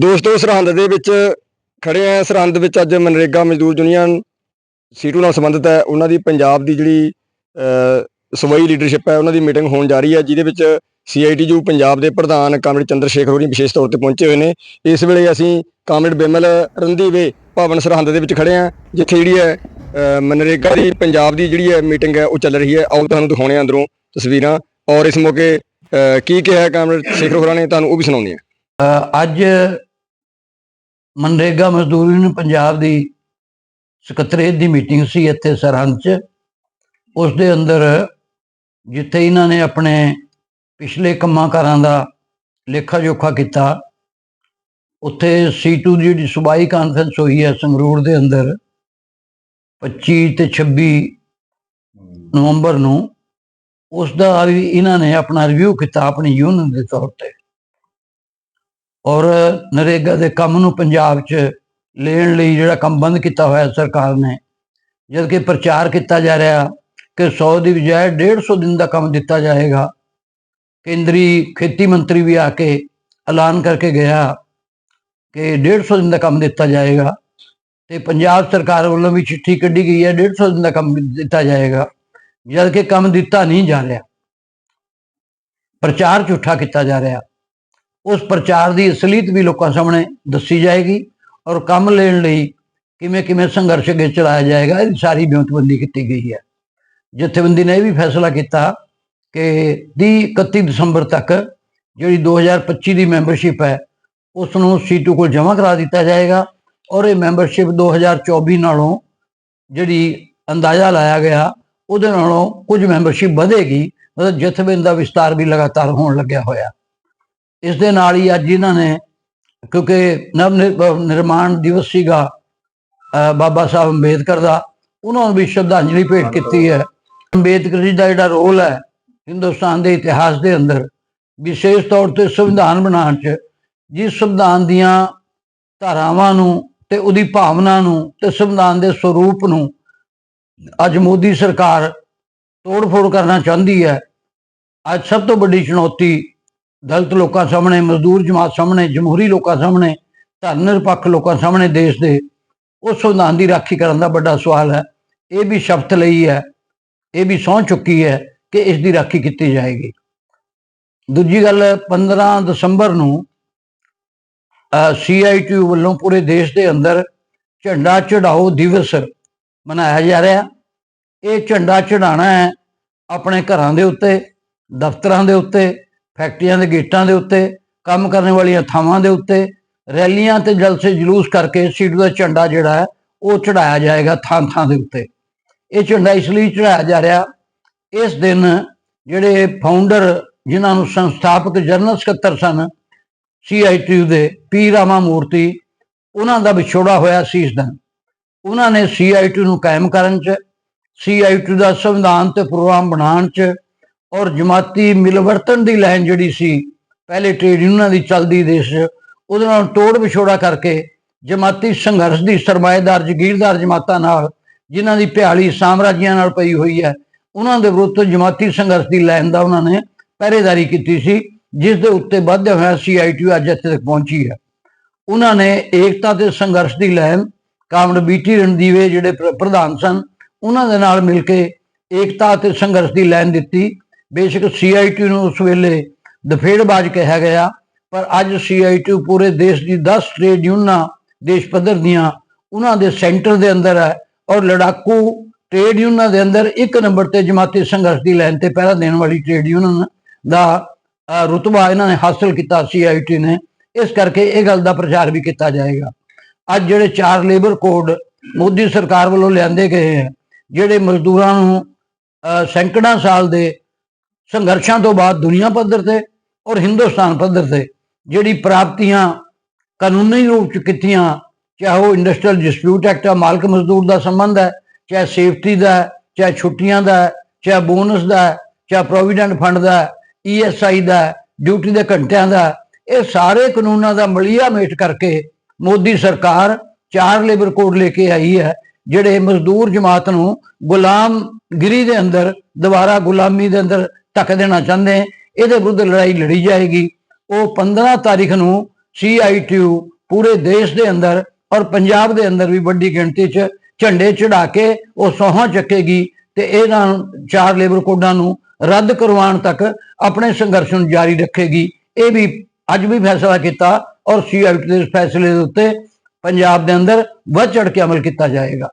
ਦੋਸਤੋ ਸਰਹੰਦ ਦੇ ਵਿੱਚ ਖੜੇ ਆ। ਸਰਹੰਦ ਵਿੱਚ ਅੱਜ ਮਨਰੇਗਾ ਮਜ਼ਦੂਰ ਯੂਨੀਅਨ ਸੀਟੂ ਨਾਲ ਸੰਬੰਧਿਤ ਹੈ। ਉਹਨਾਂ ਦੀ ਪੰਜਾਬ ਦੀ ਜਿਹੜੀ ਅਹ, ਲੀਡਰਸ਼ਿਪ ਹੈ ਉਹਨਾਂ ਦੀ ਮੀਟਿੰਗ ਹੋਣ ਜਾ ਰਹੀ ਹੈ ਜਿਹਦੇ ਵਿੱਚ ਸੀਆਈਟੀਯੂ ਪੰਜਾਬ ਦੇ ਪ੍ਰਧਾਨ ਕਾਮਰੇਡ ਚੰਦਰ ਸ਼ੇਖਰ ਹੋਰੀ ਵਿਸ਼ੇਸ਼ ਤੌਰ ਤੇ ਪਹੁੰਚੇ ਹੋਏ ਨੇ। ਇਸ ਵੇਲੇ ਅਸੀਂ ਕਾਮਰੇਡ ਬਿਮਲ ਰੰਧੀਵੇ ਭਵਨ ਸਰਹੰਦ ਦੇ ਵਿੱਚ ਖੜੇ ਆ ਜਿੱਥੇ ਜਿਹੜੀ ਹੈ ਮਨਰੇਗਾ ਦੀ ਪੰਜਾਬ ਦੀ ਜਿਹੜੀ ਹੈ ਮੀਟਿੰਗ ਹੈ ਉਹ ਚੱਲ ਰਹੀ ਹੈ। ਆਓ ਤੁਹਾਨੂੰ ਦਿਖਾਉਣੇ ਆ ਅੰਦਰੋਂ ਤਸਵੀਰਾਂ। ਔਰ ਇਸ ਮੌਕੇ ਕੀ ਕਿਹਾ ਕਾਮਰੇਡ ਸ਼ੇਖਰ ਹੋਰਾਂ ਨੇ ਤੁਹਾਨੂੰ ਉਹ ਵੀ ਸੁਣਾਉਂਦੇ ਆ ਅੱਜ ਮਨਰੇਗਾ ਮਜ਼ਦੂਰ ਯੂਨੀਅਨ ਪੰਜਾਬ ਦੀ ਸਕੱਤਰੇਤ ਦੀ ਮੀਟਿੰਗ ਸੀ ਇੱਥੇ ਸਰਹੰਦ 'ਚ। ਉਸ ਦੇ ਅੰਦਰ ਜਿੱਥੇ ਇਹਨਾਂ ਨੇ ਆਪਣੇ ਪਿਛਲੇ ਕੰਮਾਂ ਕਾਰਾਂ ਦਾ ਲੇਖਾ ਜੋਖਾ ਕੀਤਾ, ਉੱਥੇ C2 ਦੀ ਜਿਹੜੀ ਸੂਬਾਈ ਕਾਨਫਰੰਸ ਹੋਈ ਹੈ ਸੰਗਰੂਰ ਦੇ ਅੰਦਰ 25 ਤੇ 26 ਨਵੰਬਰ ਨੂੰ, ਉਸ ਦਾ ਵੀ ਇਹਨਾਂ ਨੇ ਆਪਣਾ ਰਿਵਿਊ ਕੀਤਾ ਆਪਣੀ ਯੂਨੀਅਨ ਦੇ ਤੌਰ ਤੇ। ਔਰ ਨਰੇਗਾ ਦੇ ਕੰਮ ਨੂੰ ਪੰਜਾਬ 'ਚ ਲੈਣ ਲਈ ਜਿਹੜਾ ਕੰਮ ਬੰਦ ਕੀਤਾ ਹੋਇਆ ਸਰਕਾਰ ਨੇ, ਜਦ ਕਿ ਪ੍ਰਚਾਰ ਕੀਤਾ ਜਾ ਰਿਹਾ ਕਿ 100 ਦੀ ਬਜਾਏ 150 ਦਿਨ ਦਾ ਕੰਮ ਦਿੱਤਾ ਜਾਏਗਾ। ਕੇਂਦਰੀ ਖੇਤੀ ਮੰਤਰੀ ਵੀ ਆ ਕੇ ਐਲਾਨ ਕਰਕੇ ਗਿਆ ਕਿ 150 ਦਿਨ ਦਾ ਕੰਮ ਦਿੱਤਾ ਜਾਏਗਾ ਤੇ ਪੰਜਾਬ ਸਰਕਾਰ ਵੱਲੋਂ ਵੀ ਚਿੱਠੀ ਕੱਢੀ ਗਈ ਹੈ 150 ਦਿਨ ਦਾ ਕੰਮ ਦਿੱਤਾ ਜਾਏਗਾ, ਜਦ ਕਿ ਕੰਮ ਦਿੱਤਾ ਨਹੀਂ ਜਾ ਰਿਹਾ। ਪ੍ਰਚਾਰ ਝੂਠਾ ਕੀਤਾ ਜਾ ਰਿਹਾ। ਉਸ ਪ੍ਰਚਾਰ ਦੀ ਅਸਲੀਅਤ ਵੀ ਲੋਕਾਂ ਸਾਹਮਣੇ ਦੱਸੀ ਜਾਏਗੀ ਔਰ ਕੰਮ ਲੈਣ ਲਈ ਕਿਵੇਂ ਕਿਵੇਂ ਸੰਘਰਸ਼ ਅੱਗੇ ਚਲਾਇਆ ਜਾਏਗਾ ਇਹ ਸਾਰੀ ਬਿਉਂਤਬੰਦੀ ਕੀਤੀ ਗਈ ਹੈ। ਜਥੇਬੰਦੀ ਨੇ ਇਹ ਵੀ ਫੈਸਲਾ ਕੀਤਾ ਕਿ 30 31 ਦਸੰਬਰ ਤੱਕ ਜਿਹੜੀ 2025 ਦੀ ਮੈਂਬਰਸ਼ਿਪ ਹੈ ਉਸ ਨੂੰ ਸੀਟੂ ਕੋਲ ਜਮ੍ਹਾਂ ਕਰਾ ਦਿੱਤਾ ਜਾਏਗਾ ਔਰ ਇਹ ਮੈਂਬਰਸ਼ਿਪ 2024 ਨਾਲੋਂ ਜਿਹੜੀ ਅੰਦਾਜ਼ਾ ਲਾਇਆ ਗਿਆ, ਉਹਦੇ ਨਾਲੋਂ ਕੁਝ ਮੈਂਬਰਸ਼ਿਪ ਵਧੇਗੀ, ਮਤਲਬ ਜਥੇਬੰਦੀ ਦਾ ਵਿਸਤਾਰ ਵੀ ਲਗਾਤਾਰ ਹੋਣ ਲੱਗਿਆ ਹੋਇਆ। ਇਸ ਦੇ ਨਾਲ ਹੀ ਅੱਜ ਇਹਨਾਂ ਨੇ, ਕਿਉਂਕਿ ਨਵ ਨਿਰ- ਨਿਰਮਾਣ ਦਿਵਸ ਸੀਗਾ ਬਾਬਾ ਸਾਹਿਬ ਅੰਬੇਦਕਰ ਦਾ, ਉਹਨਾਂ ਨੂੰ ਵੀ ਸ਼ਰਧਾਂਜਲੀ ਭੇਟ ਕੀਤੀ ਹੈ। ਅੰਬੇਦਕਰ ਜੀ ਦਾ ਜਿਹੜਾ ਰੋਲ ਹੈ, ਹਿੰਦੁਸਤਾਨ ਦੇ ਇਤਿਹਾਸ ਦੇ ਅੰਦਰ, ਵਿਸ਼ੇਸ਼ ਤੌਰ ਤੇ ਸੰਵਿਧਾਨ ਬਣਾਉਣ 'ਚ, ਜਿਸ ਸੰਵਿਧਾਨ ਦੀਆਂ ਧਾਰਾਵਾਂ ਨੂੰ ਤੇ ਉਹਦੀ ਭਾਵਨਾ ਨੂੰ ਤੇ ਸੰਵਿਧਾਨ ਦੇ ਸਰੂਪ ਨੂੰ ਅੱਜ ਮੋਦੀ ਸਰਕਾਰ ਤੋੜ-ਫੋੜ ਕਰਨਾ ਚਾਹੁੰਦੀ ਹੈ, ਅੱਜ ਸਭ ਤੋਂ ਵੱਡੀ ਚੁਣੌਤੀ ਦਲਿਤ ਲੋਕਾਂ ਸਾਹਮਣੇ, ਮਜ਼ਦੂਰ ਜਮਾਤ ਸਾਹਮਣੇ, ਜਮਹੂਰੀ ਲੋਕਾਂ ਸਾਹਮਣੇ, ਧਰਮ ਨਿਰਪੱਖ ਲੋਕਾਂ ਸਾਹਮਣੇ ਦੇਸ਼ ਦੇ, ਉਸ ਸੰਵਿਧਾਨ ਦੀ ਰਾਖੀ ਕਰਨ ਦਾ ਵੱਡਾ ਸਵਾਲ ਹੈ। ਇਹ ਵੀ ਸ਼ਬਦ ਲਈ ਹੈ, ਇਹ ਵੀ ਸਹੁੰ ਚੁੱਕੀ ਹੈ ਕਿ ਇਸ ਦੀ ਰਾਖੀ ਕੀਤੀ ਜਾਏਗੀ। ਦੂਜੀ ਗੱਲ 15 ਦਸੰਬਰ ਨੂੰ ਸੀਆਈਟੀ ਵੱਲੋਂ ਪੂਰੇ ਦੇਸ਼ ਦੇ ਅੰਦਰ ਝੰਡਾ ਚੜਾਓ ਦਿਵਸ ਮਨਾਇਆ ਜਾ ਰਿਹਾ। ਇਹ ਝੰਡਾ ਚੜਾਣਾ ਹੈ ਆਪਣੇ ਘਰਾਂ ਦੇ ਉੱਤੇ, ਦਫ਼ਤਰਾਂ ਦੇ ਉੱਤੇ ਫੈਕਟਰੀਆਂ ਦੇ ਗੇਟਾਂ ਦੇ ਉੱਤੇ, ਕੰਮ ਕਰਨ ਵਾਲੀਆਂ ਥਾਵਾਂ ਦੇ ਉੱਤੇ, ਰੈਲੀਆਂ ਤੇ ਜਲਸੇ ਜਲੂਸ ਕਰਕੇ ਸੀਟ ਦਾ ਝੰਡਾ ਜਿਹੜਾ ਹੈ, ਉਹ ਚੜਾਇਆ ਜਾਏਗਾ ਥਾਂ ਥਾਂ ਦੇ ਉੱਤੇ। ਇਹ ਝੰਡਾ ਇਸ ਲਈ ਚੜਾਇਆ ਜਾ ਰਿਹਾ, ਇਸ ਦਿਨ ਜਿਹੜੇ ਫਾਊਂਡਰ ਜਿਨ੍ਹਾਂ ਨੂੰ ਸੰਸਥਾਪਕ ਜਨਰਲ ਸਕੱਤਰ ਸਨ ਸੀਆਈਟੀਯੂ ਦੇ ਪੀ ਰਾਮਾ ਮੂਰਤੀ ਉਹਨਾਂ ਦਾ ਵਿਛੋੜਾ ਹੋਇਆ ਸੀ ਇਸ ਦਿਨ। ਉਹਨਾਂ ਨੇ ਸੀਆਈਟੀ ਨੂੰ ਕਾਇਮ ਕਰਨ 'ਚ ਸੀਆਈਟੀ ਦਾ ਸੰਵਿਧਾਨ ਤੇ ਪ੍ਰੋਗਰਾਮ ਬਣਾਉਣ 'ਚ ਔਰ ਜਮਾਤੀ ਮਿਲਵਰਤਨ ਦੀ ਲਾਈਨ ਜਿਹੜੀ ਸੀ ਪਹਿਲੇ ਟ੍ਰੇਡ ਯੂਨੀਅਨਾਂ ਦੀ ਚੱਲਦੀ ਦੇਸ਼ 'ਚ, ਉਹਦੇ ਨਾਲ ਤੋੜ ਵਿਛੋੜਾ ਕਰਕੇ ਜਮਾਤੀ ਸੰਘਰਸ਼ ਦੀ ਸਰਮਾਏਦਾਰ ਜ਼ਗੀਰਦਾਰ ਜਮਾਤਾਂ ਨਾਲ ਜਿਨ੍ਹਾਂ ਦੀ ਭਿਆਲੀ ਸਾਮਰਾਜੀਆਂ ਨਾਲ ਪਈ ਹੋਈ ਹੈ ਉਹਨਾਂ ਦੇ ਵਿਰੁੱਧ ਜਮਾਤੀ ਸੰਘਰਸ਼ ਦੀ ਲਾਈਨ ਦਾ ਉਹਨਾਂ ਨੇ ਪਹਿਰੇਦਾਰੀ ਕੀਤੀ ਸੀ ਜਿਸ ਦੇ ਉੱਤੇ ਵਧਦੇ ਹੋਇਆ ਸੀਆਈਟੀ ਅੱਜ ਇੱਥੇ ਤੱਕ ਪਹੁੰਚੀ ਹੈ। ਉਹਨਾਂ ਨੇ ਏਕਤਾ ਤੇ ਸੰਘਰਸ਼ ਦੀ ਲਾਈਨ ਕਾਮੜ ਬੀਟੀ ਰਣਦੀਵੇ ਜਿਹੜੇ ਪ੍ਰਧਾਨ ਸਨ ਉਹਨਾਂ ਦੇ ਨਾਲ ਮਿਲ ਕੇ ਏਕਤਾ ਤੇ ਸੰਘਰਸ਼ ਦੀ ਲਾਈਨ ਦਿੱਤੀ ਬੇਸ਼ੱਕ ਸੀਆਈਟੀ ਨੂੰ ਉਸ ਵੇਲੇ ਦਫੇੜਬਾਜ਼ ਕਿਹਾ ਗਿਆ ਪਰ ਅੱਜ ਸੀਆਈਟੀ ਪੂਰੇ ਦੇਸ਼ ਦੀ 10 ਟ੍ਰੇਡ ਯੂਨੀਅਨਾਂ ਦੇਸ਼ ਪੱਧਰ ਦੀਆਂ ਉਹਨਾਂ ਦੇ ਸੈਂਟਰ ਦੇ ਅੰਦਰ ਹੈ ਔਰ ਲੜਾਕੂ ਟ੍ਰੇਡ ਯੂਨੀਅਨਾਂ ਦੇ ਅੰਦਰ ਇੱਕ ਨੰਬਰ ਤੇ ਜਮਾਤੀ ਸੰਘਰਸ਼ ਦੀ ਲਾਈਨ ਤੇ ਪਹਿਰਾ ਦੇਣ ਵਾਲੀ ਟ੍ਰੇਡ ਯੂਨੀਅਨ ਦਾ ਅ, ਰੁਤਬਾ ਇਹਨਾਂ ਨੇ ਹਾਸਲ ਕੀਤਾ ਸੀਆਈਟੀ ਨੇ। ਇਸ ਕਰਕੇ ਇਹ ਗੱਲ ਦਾ ਪ੍ਰਚਾਰ ਵੀ ਕੀਤਾ ਜਾਏਗਾ। ਅੱਜ ਜਿਹੜੇ ਚਾਰ ਲੇਬਰ ਕੋਡ ਮੋਦੀ ਸਰਕਾਰ ਵੱਲੋਂ ਲਿਆਂਦੇ ਗਏ ਹੈ ਜਿਹੜੇ ਮਜ਼ਦੂਰਾਂ ਨੂੰ ਅ, ਸੈਂਕੜਾਂ ਸਾਲ ਦੇ ਸੰਘਰਸ਼ਾਂ ਤੋਂ ਬਾਅਦ ਦੁਨੀਆ ਪੱਧਰ ਤੇ ਔਰ ਹਿੰਦੁਸਤਾਨ ਪੱਧਰ ਤੇ ਜਿਹੜੀ ਪ੍ਰਾਪਤੀਆਂ ਕਾਨੂੰਨੀ ਰੂਪ ਚ ਕੀਤੀਆਂ, ਚਾਹੇ ਉਹ ਇੰਡਸਟਰੀਅਲ ਡਿਸਪਿਊਟ ਐਕਟ ਆ ਮਾਲਕ ਮਜ਼ਦੂਰ ਦਾ ਸੰਬੰਧ ਹੈ, ਚਾਹੇ ਸੇਫਟੀ ਦਾ ਚਾਹੇ ਛੁੱਟੀਆਂ ਦਾ ਚਾਹੇ ਬੋਨਸ ਦਾ ਚਾਹੇ ਪ੍ਰੋਵੀਡੈਂਟ ਫੰਡ ਦਾ ਈਐਸਆਈ ਦਾ ਡਿਊਟੀ ਦੇ ਘੰਟਿਆਂ ਦਾ ਇਹ ਸਾਰੇ ਕਾਨੂੰਨਾਂ ਦਾ ਮਲੀਆ ਮੇਟ ਕਰਕੇ ਮੋਦੀ ਸਰਕਾਰ ਚਾਰ ਲੇਬਰ ਕੋਡ ਲੈ ਕੇ ਆਈ ਹੈ, ਜਿਹੜੇ ਮਜ਼ਦੂਰ ਜਮਾਤ ਨੂੰ ਗੁਲਾਮ ਗਿਰੀ ਦੇ ਅੰਦਰ, ਦੁਬਾਰਾ ਗੁਲਾਮੀ ਦੇ ਅੰਦਰ ਧੱਕ ਦੇਣਾ ਚਾਹੁੰਦੇ ਇਹਦੇ ਵਿਰੁੱਧ ਲੜਾਈ ਲੜੀ ਜਾਏਗੀ। ਉਹ 15 ਤਾਰੀਖ ਨੂੰ ਸੀਆਈਟੀਯੂ ਪੂਰੇ ਦੇਸ਼ ਦੇ ਅੰਦਰ ਔਰ ਪੰਜਾਬ ਦੇ ਅੰਦਰ ਵੀ ਵੱਡੀ ਗਿਣਤੀ 'ਚ ਝੰਡੇ ਚੜਾ ਕੇ ਉਹ ਸੋਹਾਂ ਚੱਕੇਗੀ ਤੇ ਇਹਨਾਂ ਚਾਰ ਲੇਬਰ ਕੋਡਾਂ ਨੂੰ ਰੱਦ ਕਰਵਾਉਣ ਤੱਕ ਆਪਣੇ ਸੰਘਰਸ਼ ਨੂੰ ਜਾਰੀ ਰੱਖੇਗੀ। ਇਹ ਵੀ ਅੱਜ ਵੀ ਫੈਸਲਾ ਕੀਤਾ ਔਰ ਸੀਆਈਟੀ ਦੇ ਫੈਸਲੇ ਦੇ ਉੱਤੇ ਪੰਜਾਬ ਦੇ ਅੰਦਰ ਵੱਧ ਚੜ ਕੇ ਅਮਲ ਕੀਤਾ ਜਾਏਗਾ।